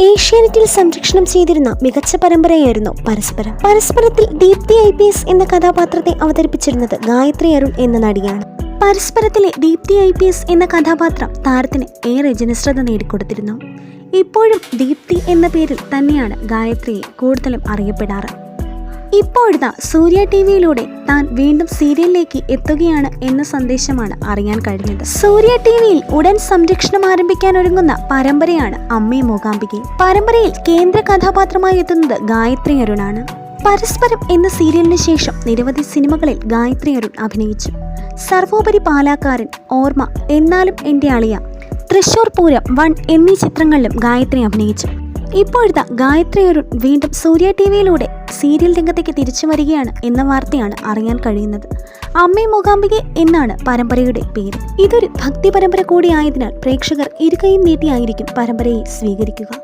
ഏഷ്യാനെറ്റിൽ സംരക്ഷണം ചെയ്തിരുന്ന മികച്ച പരമ്പരയായിരുന്നു പരസ്പരം. പരസ്പരത്തിൽ ദീപ്തി ഐ പി എസ് എന്ന കഥാപാത്രത്തെ അവതരിപ്പിച്ചിരുന്നത് ഗായത്രി അരുൺ എന്ന നടിയാണ്. പരസ്പരത്തിലെ ദീപ്തി ഐ പി എസ് എന്ന കഥാപാത്രം താരത്തിന് ഏറെ ജനശ്രദ്ധ നേടിക്കൊടുത്തിരുന്നു. ഇപ്പോഴും ദീപ്തി എന്ന പേരിൽ തന്നെയാണ് ഗായത്രിയെ കൂടുതലും അറിയപ്പെടാറ്. ഇപ്പോഴിതാ സൂര്യ ടി വിയിലൂടെ താൻ വീണ്ടും സീരിയലിലേക്ക് എത്തുകയാണ് എന്ന സന്ദേശമാണ് അറിയാൻ കഴിഞ്ഞത്. സൂര്യ ടി വിയിൽ ഉടൻ സംരക്ഷണം ആരംഭിക്കാൻ ഒരുങ്ങുന്ന പരമ്പരയാണ് അമ്മേ മൂകാംബികെ പരമ്പരയിൽ കേന്ദ്ര കഥാപാത്രമായി എത്തുന്നത് ഗായത്രി അരുണാണ്. പരസ്പരം എന്ന സീരിയലിന് ശേഷം നിരവധി സിനിമകളിൽ ഗായത്രി അരുൺ അഭിനയിച്ചു. സർവോപരി പാലാക്കാരൻ ഓർമ്മ എന്നാലും എന്റെ അളിയ തൃശൂർ പൂരം വൺ എന്നീ ചിത്രങ്ങളിലും ഗായത്രി അഭിനയിച്ചു. ഇപ്പോഴത്തെ ഗായത്രി അരുൺ വീണ്ടും സൂര്യ ടി വിയിലൂടെ സീരിയൽ രംഗത്തേക്ക് തിരിച്ചു വരികയാണ് എന്ന വാർത്തയാണ് അറിയാൻ കഴിയുന്നത്. അമ്മേ മൂകാംബികെ എന്നാണ് പരമ്പരയുടെ പേര്. ഇതൊരു ഭക്തി പരമ്പര കൂടിയായതിനാൽ പ്രേക്ഷകർ ഇരുകൈയും നീട്ടിയായിരിക്കും പരമ്പരയെ സ്വീകരിക്കുക.